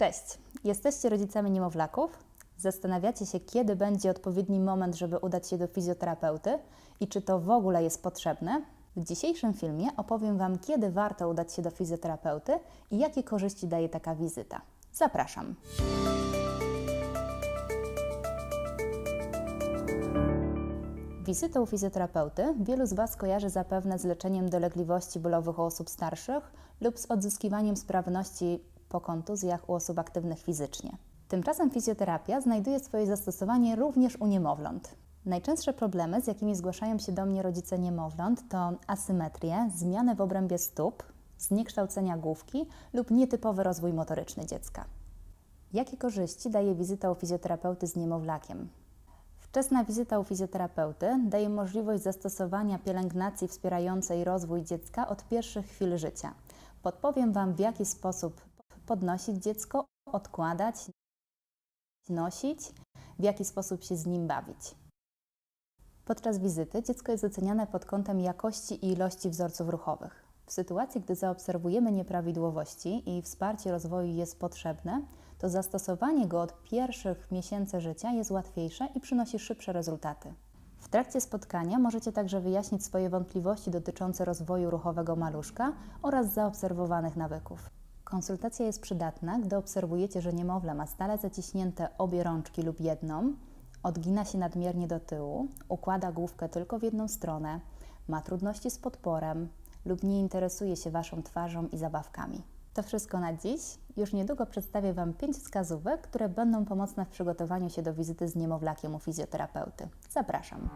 Cześć! Jesteście rodzicami niemowlaków? Zastanawiacie się, kiedy będzie odpowiedni moment, żeby udać się do fizjoterapeuty i czy to w ogóle jest potrzebne? W dzisiejszym filmie opowiem Wam, kiedy warto udać się do fizjoterapeuty i jakie korzyści daje taka wizyta. Zapraszam! Wizytę u fizjoterapeuty wielu z Was kojarzy zapewne z leczeniem dolegliwości bólowych u osób starszych lub z odzyskiwaniem sprawności po kontuzjach u osób aktywnych fizycznie. Tymczasem fizjoterapia znajduje swoje zastosowanie również u niemowląt. Najczęstsze problemy, z jakimi zgłaszają się do mnie rodzice niemowląt, to asymetrie, zmiany w obrębie stóp, zniekształcenia główki lub nietypowy rozwój motoryczny dziecka. Jakie korzyści daje wizyta u fizjoterapeuty z niemowlakiem? Wczesna wizyta u fizjoterapeuty daje możliwość zastosowania pielęgnacji wspierającej rozwój dziecka od pierwszych chwil życia. Podpowiem Wam, w jaki sposób podnosić dziecko, odkładać, nosić, w jaki sposób się z nim bawić. Podczas wizyty dziecko jest oceniane pod kątem jakości i ilości wzorców ruchowych. W sytuacji, gdy zaobserwujemy nieprawidłowości i wsparcie rozwoju jest potrzebne, to zastosowanie go od pierwszych miesięcy życia jest łatwiejsze i przynosi szybsze rezultaty. W trakcie spotkania możecie także wyjaśnić swoje wątpliwości dotyczące rozwoju ruchowego maluszka oraz zaobserwowanych nawyków. Konsultacja jest przydatna, gdy obserwujecie, że niemowlę ma stale zaciśnięte obie rączki lub jedną, odgina się nadmiernie do tyłu, układa główkę tylko w jedną stronę, ma trudności z podporem lub nie interesuje się Waszą twarzą i zabawkami. To wszystko na dziś. Już niedługo przedstawię Wam pięć wskazówek, które będą pomocne w przygotowaniu się do wizyty z niemowlakiem u fizjoterapeuty. Zapraszam.